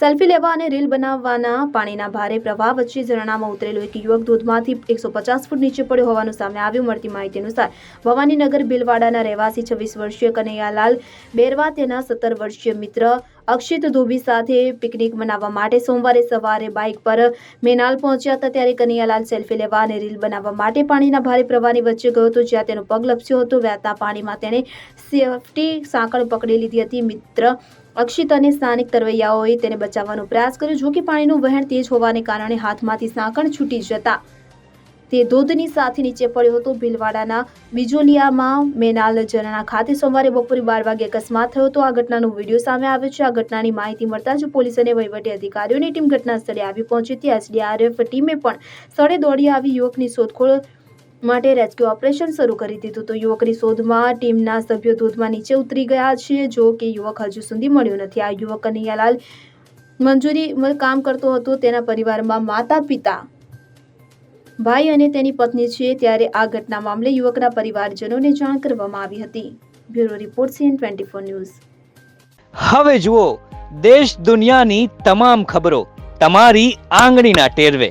Selfie લેવા અને reel બનાવવાના પાણીના ભારે પ્રવાહ વચ્ચે ઝરણામાં ઉતરેલો એક યુવક ધોધમાંથી એકસો પચાસ ફૂટ નીચે પડ્યો હોવાનું સામે આવ્યું. મળતી માહિતી અનુસાર, ભવાનીનગર ભીલવાડાના રહેવાસી છવ્વીસ વર્ષીય કનૈયાલાલ બેરવા તેના સત્તર વર્ષીય મિત્ર અક્ષિત ધોબી સાથે પિકનિક મનાવવા માટે સોમવારે સવારે બાઇક પર મેનાલ પહોંચ્યા હતા. ત્યારે કનૈયાલાલ સેલ્ફી લેવા અને રીલ બનાવવા માટે પાણીના ભારે પ્રવાહની વચ્ચે ગયો હતો, જ્યાં તેનો પગ લપસ્યો હતો. વહેતા પાણીમાં તેણે સેફટી સાંકળ પકડી લીધી હતી. મિત્ર અક્ષિત અને સ્થાનિક તરવૈયાઓએ તેને બચાવવાનો પ્રયાસ કર્યો, જો કે પાણીનું વહેણ તેજ હોવાને કારણે હાથમાંથી સાંકળ છૂટી જતા તે ધોધની સાથે નીચે પડ્યો હતો. ભીલવાડાના બિજોલિયામાં મેનાલ ઝરણા ખાતે સોમવારે બપોરે બાર વાગે અકસ્માત થયો હતો. આ ઘટનાનો વીડિયો સામે આવ્યો છે. આ ઘટનાની માહિતી મળતા જ પોલીસ અને વહીવટી અધિકારીઓની ટીમ ઘટના સ્થળે આવી પહોંચી. હતી એસડીઆરએફ ટીમે પણ સ્થળે દોડી આવી. યુવકની શોધખોળ માટે રેસ્ક્યુ ઓપરેશન શરૂ કરી દીધું તો યુવકની શોધમાં ટીમના સભ્યો ધોધમાં નીચે ઉતરી ગયા છે, જો કે યુવક હજુ સુધી મળ્યો નથી. આ યુવક કનૈયાલાલ મંજૂરી કામ કરતો હતો. તેના પરિવારમાં માતા, પિતા, ભાઈ અને તેની પત્ની છે. ત્યારે આ ઘટના મામલે યુવકના પરિવારજનોને જાણ કરવામાં આવી હતી. Bureau report CN twenty four news. હવે જુઓ, દેશ દુનિયાની તમામ ખબરો તમારી આંગળીના ટેરવે.